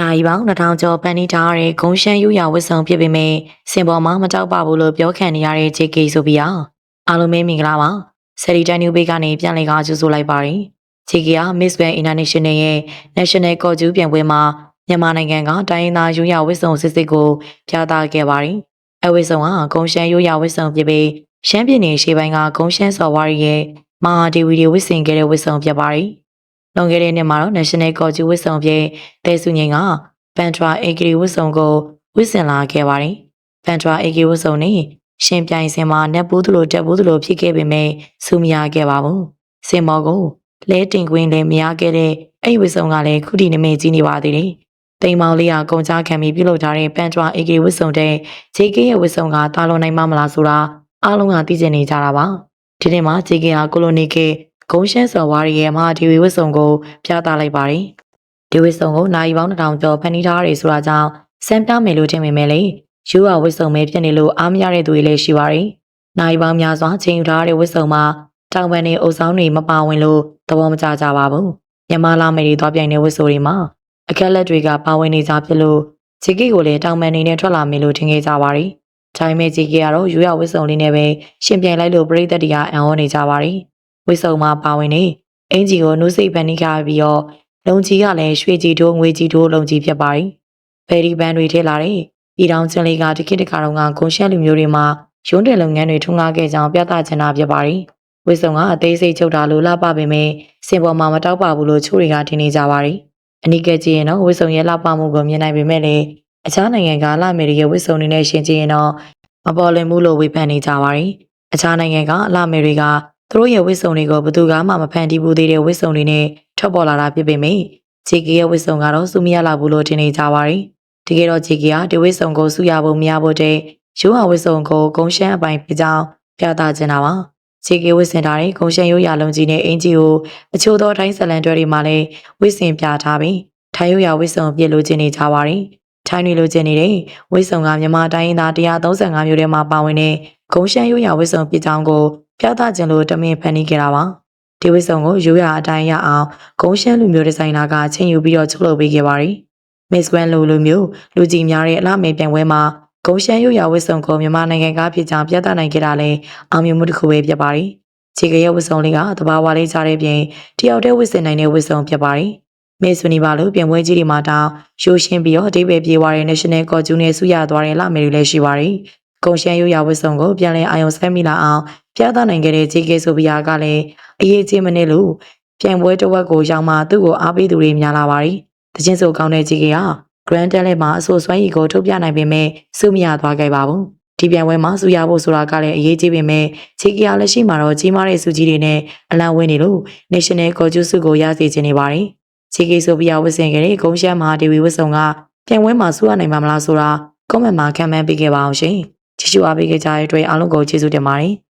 နိုင်ပေါင်း2000ကျော်ပန်နီထားတဲ့ဂုံရှမ်းယူရဝစ်ဆောင်ဖြစ်ပေမဲ့စင်ပေါ်မှာမကြောက်ပါဘူးလို့ပြောခံနေရတဲ့ JK ဆိုပြီးอ่ะအားလုံးပဲမင်္ဂလာပါဆယ်ရီတန်နျူဘေးကနေပြန်လည်ကားကျူဆိုလိုက်ပါတယ် JK က Miss Grand International ရဲ့ National ကော်ကျူးပြိုင်ပွဲမှာမြန်မာနိုင်ငံကတိုင်းရင်းသားယူရဝစ်ဆောင်စစ်စစ်ကိုပြသခဲ့ပါတယ်အဝစ်ဆောင်ကဂုံရှမ်းယူရဝစ်ဆောင်ဖြစ်ပြီးရှမ်းပြည်နယ်ရှေ့ပိုင်းကဂုံရှမ်းစော်ဝါရီရဲ့မဟာဒီဝီဒီဝစ်စင်ခဲ့တဲ့ဝစ်ဆောင်ဖြစ်ပါတယ် လွန်ခဲ့တဲ့နှစ်မှာတော့ National ကော်ကျူးဝစ်ဆောင်ဖြစ်တဲစုငင်ကပန်ထရာအေဂရီဝတ်စုံကိုဝစ်ဆင်လာခဲ့ပါတယ်။ပန်ထရာအေဂရီဝတ်စုံနဲ့ရှင်ပြိုင်စင်မှာနက်ဘူးသလိုတက်ဘူးသလိုဖြစ်ခဲ့ပေမဲ့စူမရခဲ့ပါဘူး။စင်မော်ကိုလဲတင်ကွင်းလည်းမရခဲ့တဲ့အဲ့ဝတ်စုံကလည်းခုထိနမိတ်ကြီးနေပါသေးတယ်။တိမ်မောင်လေးကကုန်ကြခံပြီးပြုလုပ်ထားတဲ့ပန်ထရာအေဂရီဝတ်စုံတဲ့ဂျေကေရဲ့ဝတ်စုံကတာလွန်နိုင်မှမလားဆိုတာအားလုံးကသိကျင်နေကြတာပါ။ဒီနေ့မှာဂျေကေဟာကိုလိုနီကေ ဂုံရှမ်းစော်ဝါရီရဲ့မဟာဒီဝီဝတ်စုံကိုပြသလိုက်ပါတယ်။ဒီဝစ်စုံကိုနိုင်ပေါင်းတစ်ထောင်ကျော်ဖန်တီးထားရတယ်ဆိုတာကြောင့်စမ်းပြမယ်လို့ထင်ပေမဲ့လေယူဝဝစ်စုံပဲဖြစ်နေလို့အားမရတဲ့သူတွေလည်းရှိပါတယ်။နိုင်ပေါင်းများစွာချိန်ယူထားတဲ့ဝစ်စုံမှာတောင်ပန်တွေအုပ်ဆောင်တွေမပါဝင်လို့သဘောမကျကြပါဘူး။မြန်မာလာမယ်တွေသွားပြိုင်တဲ့ဝစ်စုံတွေမှာအခက်လက်တွေကပါဝင်နေကြဖြစ်လို့ဂျီကီကိုလည်းတောင်ပန်တွေနဲ့ထွက်လာမယ်လို့ထင်ခဲ့ကြပါတယ်။ဒါပေမဲ့ဂျီကီကတော့ယူရဝစ်စုံလေးနဲ့ပဲရှင်ပြိုင်လိုက်လို့ပြည်သက်တွေကအံ့ဩနေကြပါတယ်။ ဝစ်စုံမှာပါဝင်နေအင်ဂျီကိုနှုတ်စိတ်ဖန်တီးခဲ့ပြီးတော့လုံကြီးကလည်းရွှေကြီးတို့ငွေကြီးတို့လုံကြီးဖြစ်ပါတယ်။ဖယ်ရီဘန်တွေထည့်လာတဲ့ပြည်ထောင်ချင်းလေးကတခိတခါတော့ကဂုံရှက်လူမျိုးတွေမှာရုံးတယ်လုပ်ငန်းတွေထွန်းကားခဲ့ကြောင်းပြသချင်တာဖြစ်ပါတယ်။ဝိစုံကအသေးစိတ်ချုပ်တာလို့လှပပေမဲ့စင်ပေါ်မှာမတောက်ပါဘူးလို့ချိုးတွေကထင်နေကြပါတယ်။အနိကကြည့်ရင်တော့ဝိစုံရဲ့လှပမှုကိုမြင်နိုင်ပေမဲ့လည်းအခြားနိုင်ငံကလာမယ်ရဲ့ဝိစုံတွေနဲ့ရှင်ကြည့်ရင်တော့မပေါ်လွင်မှုလို့ဝေဖန်နေကြပါတယ်။အခြားနိုင်ငံကလာမယ်တွေက သူတို့ရဲ့ဝိစုံတွေကိုဘယ်သူကမှမဖန်တီးဘူးသေးတဲ့ဝိစုံတွေနဲ့ထွက်ပေါ်လာတာဖြစ်ပေမဲ့ဂျီကီရဲ့ဝစ်စုံကတော့စုမရလာဘူးလို့ထင်နေကြပါတယ်။တကယ်တော့ဂျီကီကဒီဝစ်စုံကိုစုရဖို့မရဖို့တဲ့ရိုးဟာဝစ်စုံကိုဂုံရှမ်းအပိုင်ဖြစ်ကြောင်းပြသချင်တာပါ။ဂျီကီဝစ်စင်ထားတဲ့ဂုံရှမ်းရိုးရာလုံးကြီးနဲ့အင်ဂျီကိုအချို့သောတိုင်းဇလန်တွဲတွေမှာလည်းဝစ်စင်ပြထားပြီးထိုင်းရိုးရာဝစ်စုံပြစ်လို့ကျင်နေကြပါတယ်။ထိုင်းတွေလိုချင်နေတဲ့ဝိစုံကမြန်မာတိုင်းရင်းသား135မျိုးထဲမှာပါဝင်တဲ့ဂုံရှမ်းရိုးရာဝိစုံပြကြောင်းကို ပြသခြင်းလို့တမင်ဖန်တီးခဲ့တာပါဒီဝိစုံကိုရိုးရာအတိုင်းရအောင်ဂုံရှမ်းလူမျိုးဒီဇိုင်နာကချင်းယူပြီးတော့ချုပ်လုပ်ပေးခဲ့ပါတယ်။ Miss Gwen လူလူမျိုးလူကြီးများတဲ့အလားမေပြိုင်ပွဲမှာဂုံရှမ်းရိုးရာဝိစုံကိုမြန်မာနိုင်ငံကဖြစ်ကြောင်းပြသနိုင်ခဲ့တာလည်းအောင်မြင်မှုတစ်ခုပဲဖြစ်ပါတယ်။ခြေကရဲ့ဝိစုံလေးကတဘာဝလေးကြားတဲ့ပြင်တယောက်တည်းဝိစင်နိုင်တဲ့ဝိစုံဖြစ်ပါတယ်။ Miss Universe လို့ပြင်ပွဲကြီးတွေမှာတောင်းရိုးရှင်းပြီးတော့အတိတ်ပဲပြေးသွားတဲ့ National Costume နဲ့ဆူရသွားတဲ့လမယ်တွေလည်းရှိပါတယ်။ ဂုံရှမ်းရိုးရာဝိစုံကိုပြန်လည်အာရုံစိုက်မိလာအောင်ပြသနိုင်ခဲ့တဲ့ JK ဆိုဗီယာကလည်းအရေးကြီးမနစ်လို့ပြန်ပွဲတစ်ဝက်ကိုရောက်မှသူ့ကိုအားပေးသူတွေများလာပါတယ်။တချင်းဆိုကောင်းတဲ့ JK က Grand Talent မှာအဆိုစွမ်းရည်ကိုထုတ်ပြနိုင်ပေမဲ့စုမရသွားခဲ့ပါဘူး။ဒီပြန်ပွဲမှာစုရဖို့ဆိုတာကလည်းအရေးကြီးပေမဲ့ JK ကလက်ရှိမှာတော့ကြီးမားတဲ့စုကြီးတွေနဲ့အလံဝင်းနေလို့ National ကော်ကျူးစုကိုရစေချင်နေပါတယ်။ JK ဆိုဗီယာဝစ်စင်ခဲ့တဲ့ဂုံရှမ်းမှာဒေဝီဝစ်ဆုံကပြန်ပွဲမှာစုရနိုင်မှာမလားဆိုတာ comment မှာခံမှန်းပေးခဲ့ပါအောင်ရှင်။ ကြည့်ရှုအားပေးကြတဲ့အတွက်အားလုံးကိုကျေးဇူးတင်ပါတယ်။